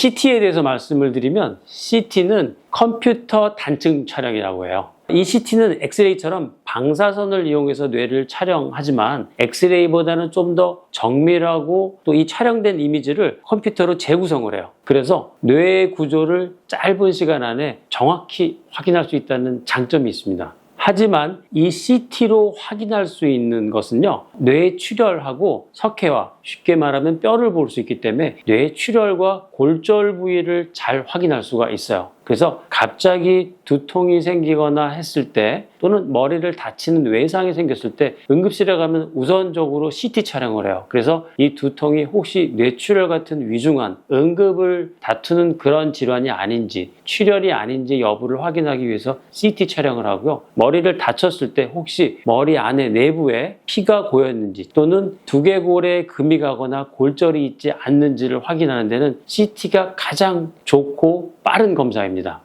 CT에 대해서 말씀을 드리면 CT는 컴퓨터 단층 촬영이라고 해요. 이 CT는 엑스레이처럼 방사선을 이용해서 뇌를 촬영하지만 엑스레이보다는 좀 더 정밀하고 또 이 촬영된 이미지를 컴퓨터로 재구성을 해요. 그래서 뇌의 구조를 짧은 시간 안에 정확히 확인할 수 있다는 장점이 있습니다. 하지만 이 CT로 확인할 수 있는 것은요, 뇌 출혈하고 석회와 쉽게 말하면 뼈를 볼 수 있기 때문에 뇌 출혈과 골절 부위를 잘 확인할 수가 있어요. 그래서 갑자기 두통이 생기거나 했을 때 또는 머리를 다치는 외상이 생겼을 때 응급실에 가면 우선적으로 CT 촬영을 해요. 그래서 이 두통이 혹시 뇌출혈 같은 위중한 응급을 다투는 그런 질환이 아닌지 출혈이 아닌지 여부를 확인하기 위해서 CT 촬영을 하고요. 머리 를 다쳤을 때 혹시 머리 안에 내부에 피가 고였는지 또는 두개골에 금이 가거나 골절이 있지 않는지를 확인하는 데는 CT가 가장 좋고 빠른 검사입니다.